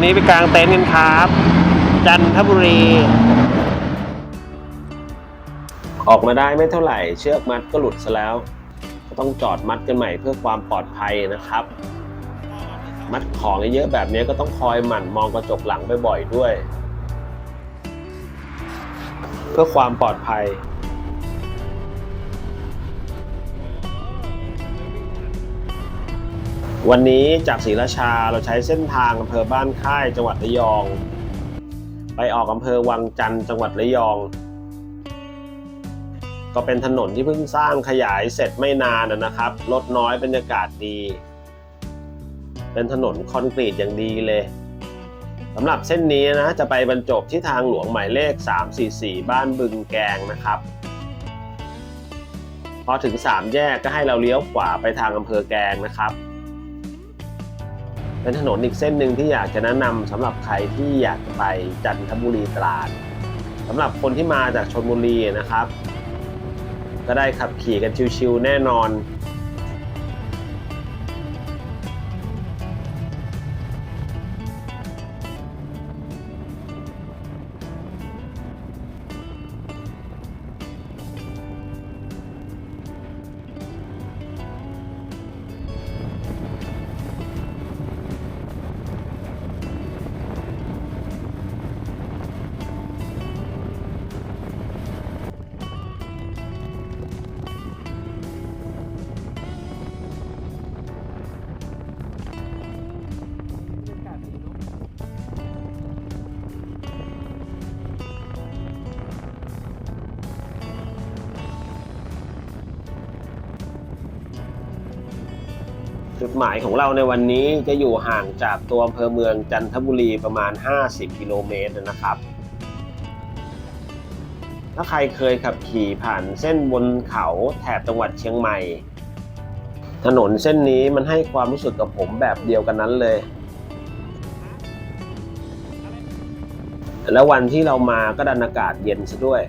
วันนี้ไปกลางเต็นท์กันครับ จันทบุรี ออกมาได้ไม่เท่าไหร่ เชือกมัดก็หลุดซะแล้ว ก็ต้องจอดมัดกันใหม่เพื่อความปลอดภัยนะครับ มัดของเยอะๆแบบนี้ก็ต้องคอยหมั่นมองกระจกหลังบ่อยๆด้วย เพื่อความปลอดภัย วันนี้จากศรีราชาเราใช้เส้นทางอำเภอบ้านค่ายจังหวัดระยอง ไปออกอำเภอวังจันทร์จังหวัดระยอง ก็เป็นถนนที่เพิ่งสร้างขยายเสร็จไม่นานนะครับรถน้อยบรรยากาศดี เป็นถนนคอนกรีตอย่างดีเลยสำหรับเส้นนี้นะจะไปบรรจบที่ทางหลวงหมายเลข 344 บ้านบึงแกงนะครับ พอถึง 3 แยกก็ให้เราเลี้ยวขวาไปทางอำเภอแกงนะครับ เป็นถนนอีกเส้นหนึ่งที่อยากจะแนะนำสำหรับใครที่อยากจะไปจันทบุรีตราดสำหรับคนที่มาจากชนบุรีนะครับ ก็ได้ขับขี่กันชิวๆแน่นอน จุดหมายของเราในวันนี้จะอยู่ห่างจากตัวอำเภอเมืองจันทบุรีประมาณ 50 กิโลเมตรนะครับ ถ้าใครเคยขับขี่ผ่านเส้นบนเขาแถบจังหวัดเชียงใหม่ ถนนเส้นนี้มันให้ความรู้สึกกับผมแบบเดียวกันนั้นเลย แล้ววันที่เรามาก็ดันอากาศเย็นซะด้วย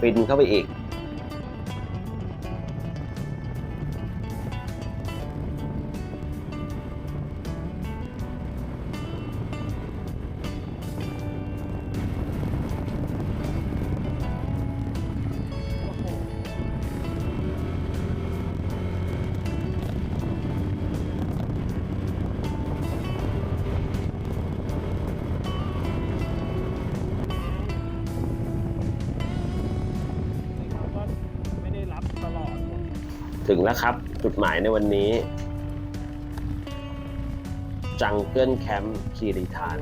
ฟินเข้าไปอีก ถึงแล้วครับ จุดหมายในวันนี้ จังเกิลแคมป์คีรีทาน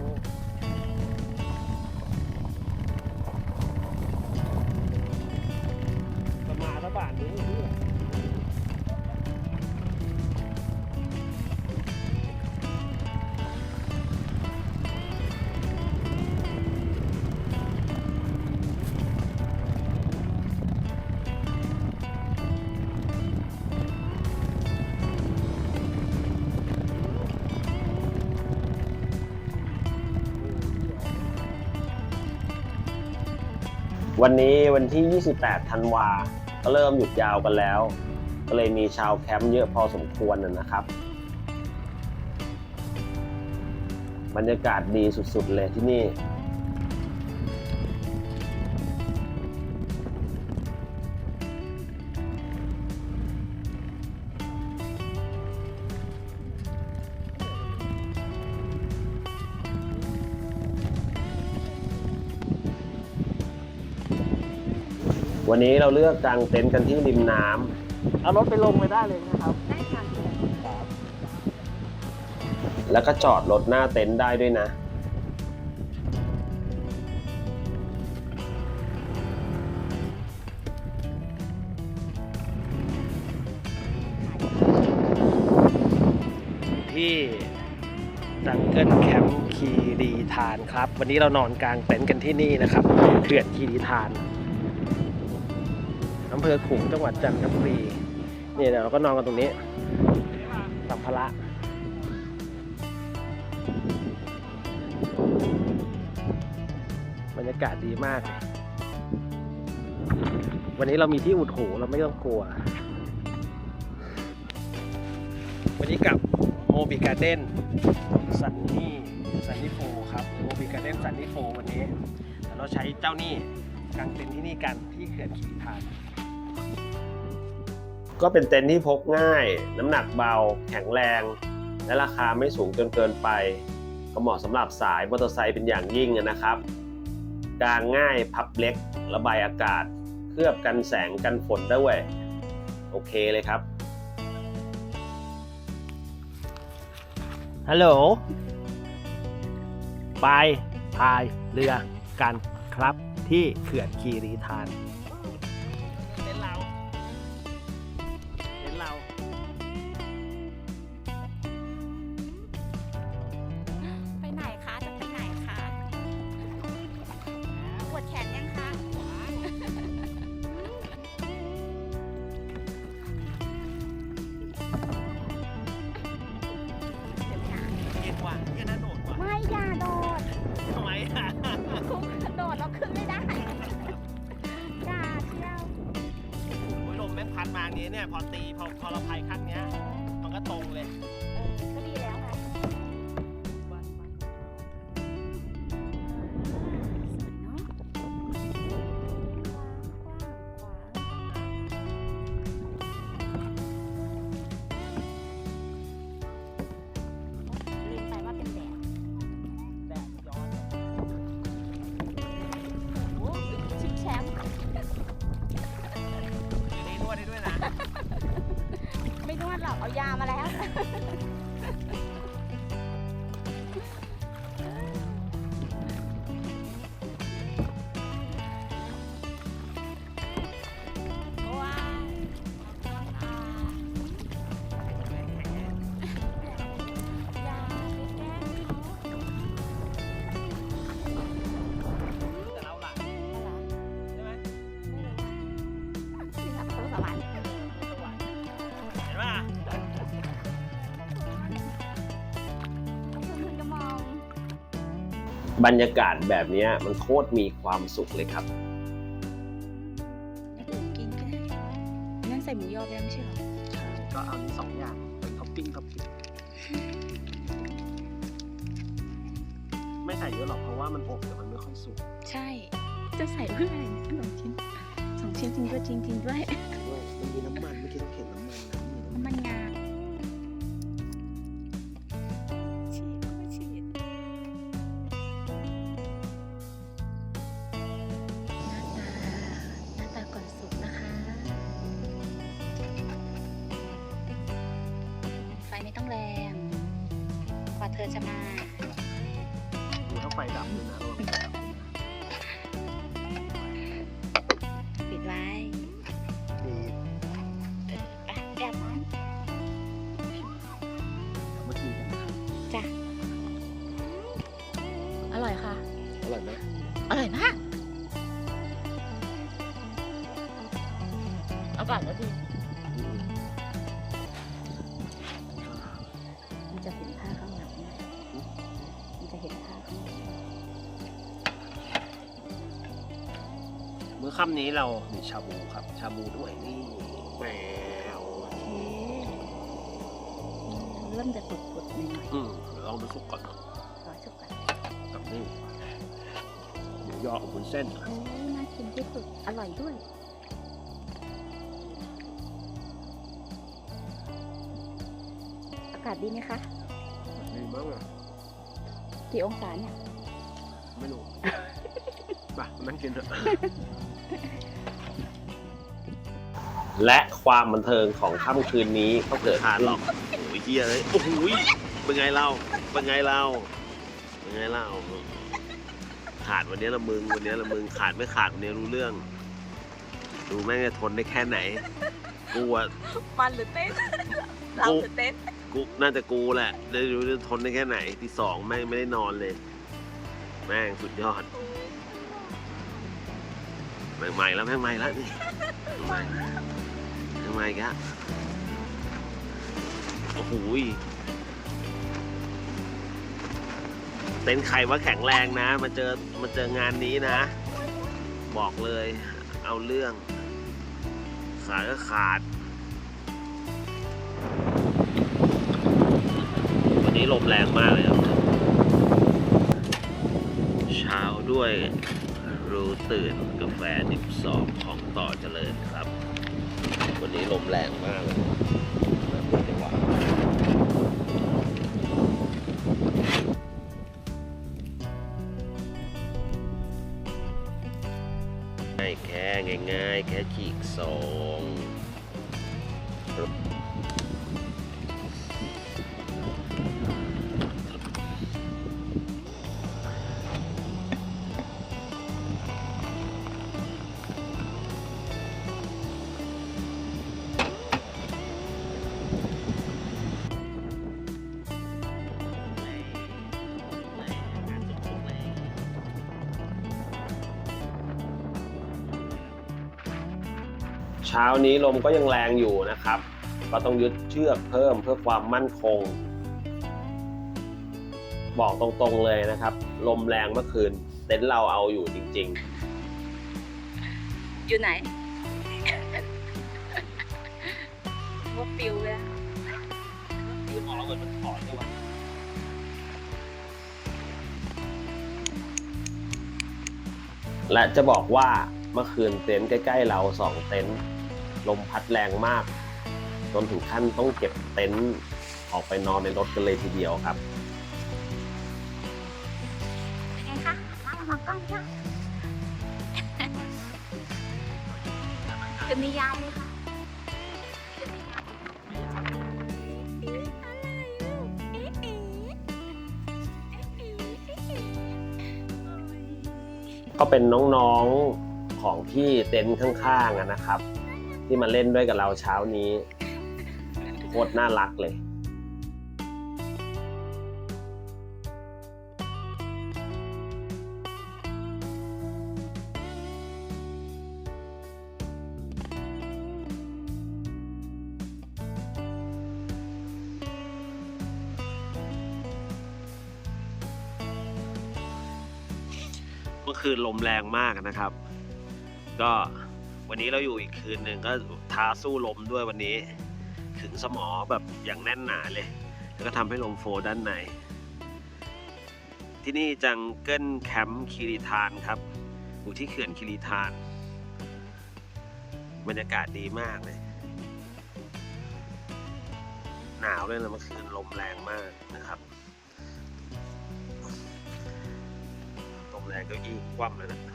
วันนี้วันที่ 28 ธันวา ก็เริ่มหยุดยาวกันแล้ว ก็เลยมีชาวแคมป์เยอะพอสมควรนะนะครับ บรรยากาศดีสุดๆเลยที่นี่ วันนี้เราเลือกกางเต็นท์กันที่ริมน้ำเอารถไปลงไปได้เลยนะครับ ได้ค่ะครับแล้วก็จอดรถหน้าเต็นท์ได้ด้วยนะ ที่จังเกิลแคมป์คีรีทานครับ วันนี้เรานอนกลางเต็นท์กันที่นี่นะครับเขื่อนคีรีทานอำ เภอขลุงจังหวัดจันทบุรีนี่เดี๋ยวเราก็นอนกันตรงนี้สัมภาระบรรยากาศดีมาก วันนี้เรามีที่อุดหูเราไม่ต้องกลัว วันนี้กับโมบิการ์เด้นซันนี่ซันนี่โฟครับโมบิการ์เด้นซันนี่โฟวันนี้เดี๋ยวเราใช้เจ้านี่กางเต็นท์ที่นี่กันที่เขื่อนขีรีทาน ก็เป็นเต็นท์ที่พกง่าย น้ำหนักเบา แข็งแรง และราคาไม่สูงจนเกินไป ก็เหมาะสำหรับสายมอเตอร์ไซค์เป็นอย่างยิ่งนะครับกางง่ายพับเล็ก ระบายอากาศ เคลือบกันแสงกันฝนได้ด้วย โอเคเลยครับ ฮัลโหลไปพายเรือกันครับที่เขื่อนคีรีทาน บรรยากาศแบบเนี้ยมันโคตรมีความสุขเลยครับอย่างอื่นกินก็ได้นั่นใส่หมูยอไปแล้วไม่ใช่เหรอใช่ก็เอานี้สองอย่างเป็นท็อปปิ้งท็อปปิ้งไม่ใส่เยอะหรอกเพราะว่ามันอบแต่มันไม่ค่อยสุก ใช่ จะใส่เพื่ออะไรนะสองชิ้นสองชิ้นจริงด้วยจริงจริงด้วยด้วยมันมีน้ำมันเมื่อกี้เราเห็นน้ำมันนะมีน้ำมันมันงา ไปแอบน้เมื่อกี้กันนะครับำจ้ะอร่อยค่ะ อร่อยไหมอร่อยมากอากาศก็ดีมันจะเห็นผ้าข้างหลังไหมมันจะเห็นผ้าข้างหลังมื้อค่ำนี้เรามีชาบูครับ ชาบูด้วยนี่ ดๆหน่อยอืมลองดูสุกก่อนเนอะๆรอชุบกันกับนี่หมูยออบวุ้นเส้น โอ้ยน่ากินที่สุด อร่อยด้วย อากาศดีไหมคะ ดีมากเลยกี่องศาเนี่ย ไม่รู้ ไปนั่งกินเถอะและความบันเทิงของค่ำคืนนี้ก็เกิดขาดขึ้นหรอกโอ้ยเฮียเลย โอ้โหย เป็นไงเราเป็นไงเราเป็นไงเราขาดวันนี้ละมึงวันนี้ละมึงขาดไม่ขาดวันนี้รู้เรื่อง ดูแม่งจะทนได้แค่ไหนกูอะมันหรือเต้นเราหรือเต้นกูน่าจะกูแหละได้รู้จะทนได้แค่ไหนที่สองแม่งไม่ได้นอนเลย แม่งสุดยอดแม่งใหม่แล้วแม่งใหม่แล้วนี่แม่งแม่งใหม่อีกแล้วโอ้โห เต็นท์ใครว่าแข็งแรงนะ มาเจอมาเจองานนี้นะ บอกเลยเอาเรื่อง ขาดก็ขาด วันนี้ลมแรงมากเลยครับเช้าด้วยรู้ตื่นกาแฟดิบสอของต่อเจริญครับ วันนี้ลมแรงมากเลย ง่าย ช้านี้ลมก็ยังแรงอยู่นะครับ ก็ต้องยึดเชือกเพิ่มเพื่อความมั่นคง บอกตรงๆเลยนะครับ ลมแรงเมื่อคืน เต็นท์เราเอาอยู่จริงอยู่ไหนว่าปิวเลยอะคือมองแล้วเหมือนมันถอนเลยว่ะๆและจะบอกว่าเมื่อคืนเต็นท์ใกล้ ๆ เราสองเต็นท์ ลมพัดแรงมาก จนถึงขั้นต้องเก็บเต็นท์ออกไปนอนในรถกันเลยทีเดียวครับเป็นไงคะมามากล้องจ้ะเป็นนิยายเลยค่ะเป็นนิยายเอ๊ะอะไรลูกเอ๊ะเอ๊ะเอ๊ะเอ๊ะเอ๊ะเอ๊ะโอ้ยก็เป็นน้องๆของพี่เต็นท์ข้างๆอะนะครับ ที่มาเล่นด้วยกับเราเช้านี้โคตรน่ารักเลยเมื่อคืนลมแรงมากนะครับ ก็ วันนี้เราอยู่อีกคืนหนึ่งก็ท้าสู้ลมด้วยวันนี้ถึงสมอแบบอย่างแน่นหนาเลย แล้วก็ทำให้ลมโฟด้านใน ที่นี่จังเกิลแคมป์คีรีทานครับ อยู่ที่เขื่อนคีรีทาน บรรยากาศดีมากเลย หนาวเลยนะเมื่อคืนลมแรงมากนะครับลมแรงก็อี้คว่ำเลยนะ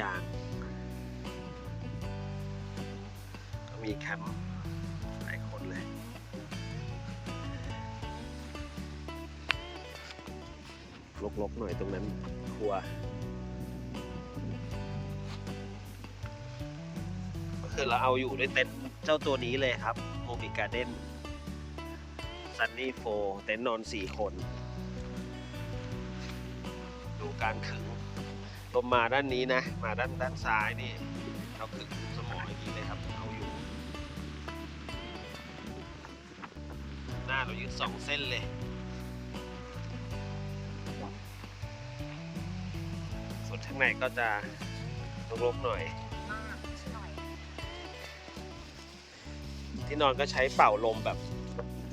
ยาง ก็มีแคมป์หลายคนเลย ลกๆหน่อยตรงนั้นครัว ก็คือเราเอาอยู่ด้วยเต็นท์เจ้าตัวนี้เลยครับโมบิการ์เด้นซันนี่โฟเต็นท์นอนสี่คน ดูการขึง ลมมาด้านนี้นะ มาด้านด้านซ้ายนี่เราขึงสมออย่างนี้เลยครับเอาอยู่ หน้าเรายึดสองเส้นเลยส่วนข้างในก็จะรกๆหน่อยมากหน่อย ที่นอนก็ใช้เป่าลมแบบ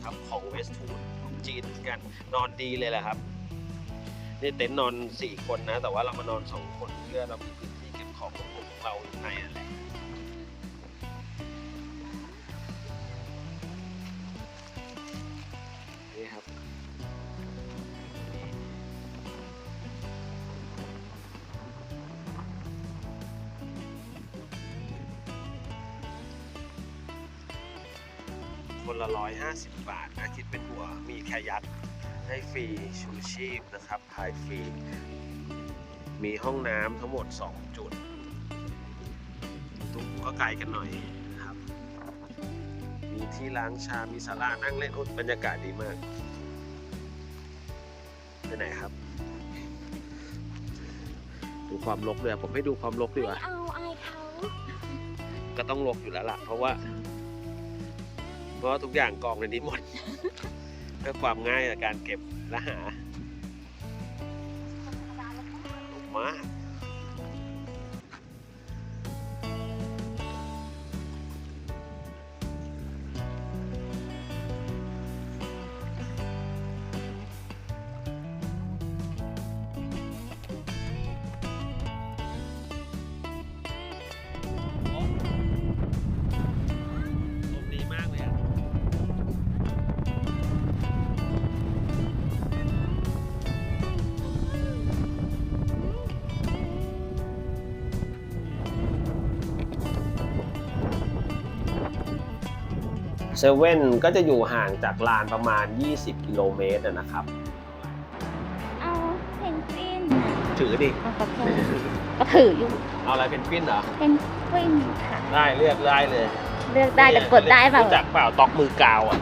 ครับของเวสทูดของจีนกันนอนดีเลยแหละครับ นี่เต็นท์นอน 4 คนนะ แต่ว่าเรามานอน 2 คนเพื่อเรามีพื้นที่เก็บของของเราอยู่ในนั่นแหละนี่ครับคนละร้อยห้าสิบบาทนะคิดเป็นหัวมีแคยัก ให้ฟรีชูชีพนะครับพายฟรี มีห้องน้ำทั้งหมด 2 จุดตุกก็ไกลกันหน่อยนะครับ มีที่ล้างชา มีศาลานั่งเล่นโอ้บรรยากาศดีมาก ไปไหนครับ ดูความรกเลยผมให้ดูความรกดีไม่กว่า เอาอายเขาก็ต้องรกอยู่แล้วล่ะ เพราะว่า เพราะว่าทุกอย่างกองในนี้หมด เพื่อความง่ายในการเก็บและหา เซเว่นก็จะอยู่ห่างจากลานประมาณ 20 กิโลเมตรอะนะครับ เอาเพนกวินถือดิ เอากระโปรงก็ถืออยู่เอาอะไรเป็นปิ้นเหรอ เพนกวินค่ะ ได้เลือกได้เลยเลือกได้แต่กดได้เปล่ารู้จักเปล่าตอกมือกาวอะ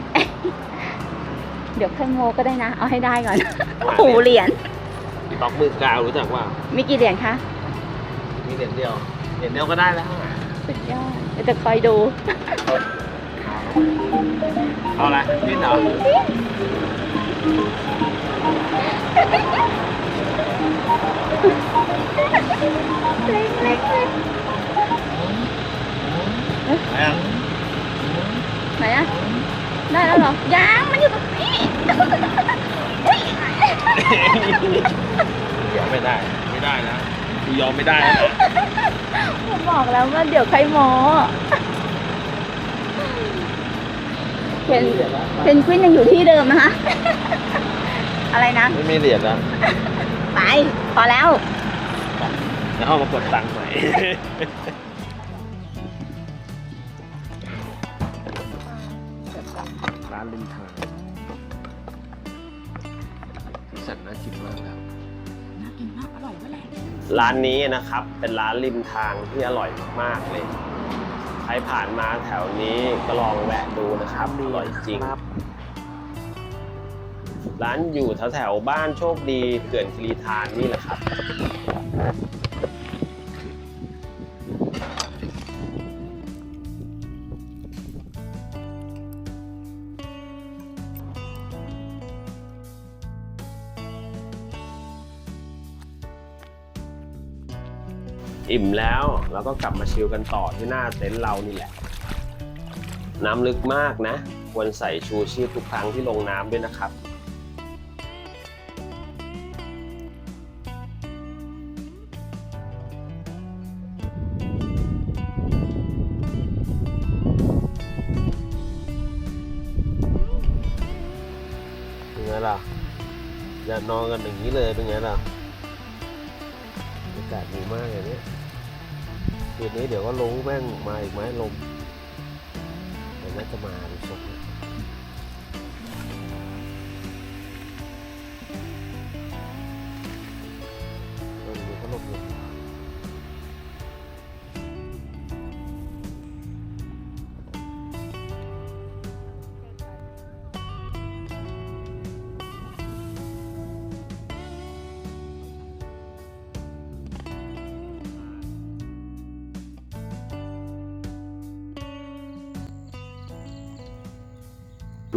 เดี๋ยวค่อยโมก็ได้นะ เอาให้ได้ก่อนโอ้โหเหรียญตอกมือกาวรู้จักเปล่า มีกี่เหรียญคะมีเหรียญเดียวเหรียญเดียวก็ได้แล้วสุดยอดเดี๋ยวจะคอยดู เอาอะไรปิ้นเหรอเล็กเล็กเล็กไหนอะไหนอะได้แล้วเหรอยังมันอยู่ตรงนี้เดี๋ยวไม่ได้ ไม่ได้นะกูยอมไม่ได้นะผมบอกแล้วว่าเดี๋ยวใครโมอ เพนเพนกวินยังอยู่ที่เดิมนะคะอะไรนะ ไม่มีเหรียญแล้วไปพอแล้ว แล้วเอามากดตังค์หน่อยร้านริมทางสัตว์น่ากินมากแล้วร้านนี้นะครับ เป็นร้านริมทางที่อร่อยมากๆเลยใครผ่านมาแถวนี้ก็ลองแวะดูนะครับอร่อยจริง ร้านอยู่แถวแถวๆบ้านโชคดีเขื่อนคิรีทานนี่แหละครับ อิ่มแล้วเราก็กลับมาชิลกันต่อที่หน้าเต็นท์เรานี่แหละ น้ำลึกมากนะ ควรใส่ชูชีพทุกครั้งที่ลงน้ำด้วยนะครับเป็นไงล่ะอย่านอนกันอย่างนี้เลยเป็นไงล่ะอากาศดีมากเลยเนี่ย คืนนี้เดี๋ยวก็ลงแม่งมาอีกไหมลมแต่น่าจะมาดูทรง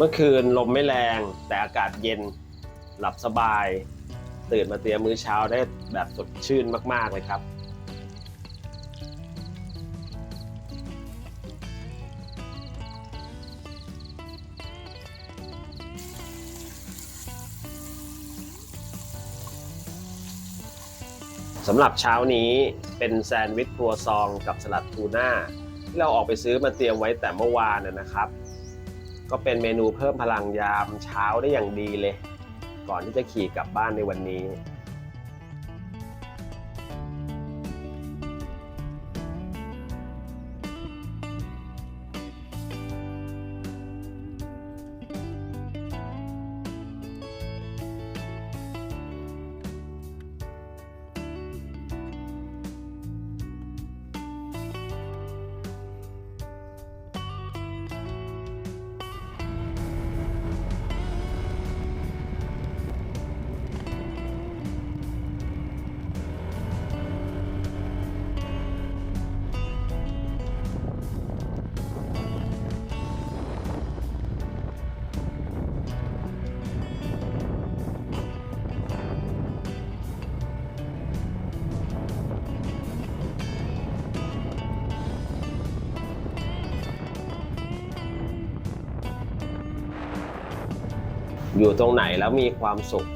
มื่อคืนลมไม่แรงแต่อากาศเย็นหลับสบาย ตื่นมาเตรียมมื้อเช้าได้แบบสดชื่นมาก ๆ เลยครับสำหรับเช้านี้เป็นแซนด์วิชครัวซองกับสลัดทูน่าที่เราออกไปซื้อมาเตรียมไว้แต่เมื่อวานนะนะครับ ก็เป็นเมนูเพิ่มพลังยามเช้าได้อย่างดีเลย ก่อนที่จะขี่กลับบ้านในวันนี้ อยู่ตรงไหนแล้วมีความสุข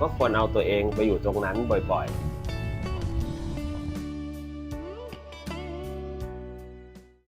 ก็ควรเอาตัวเองไปอยู่ตรงนั้นบ่อยๆ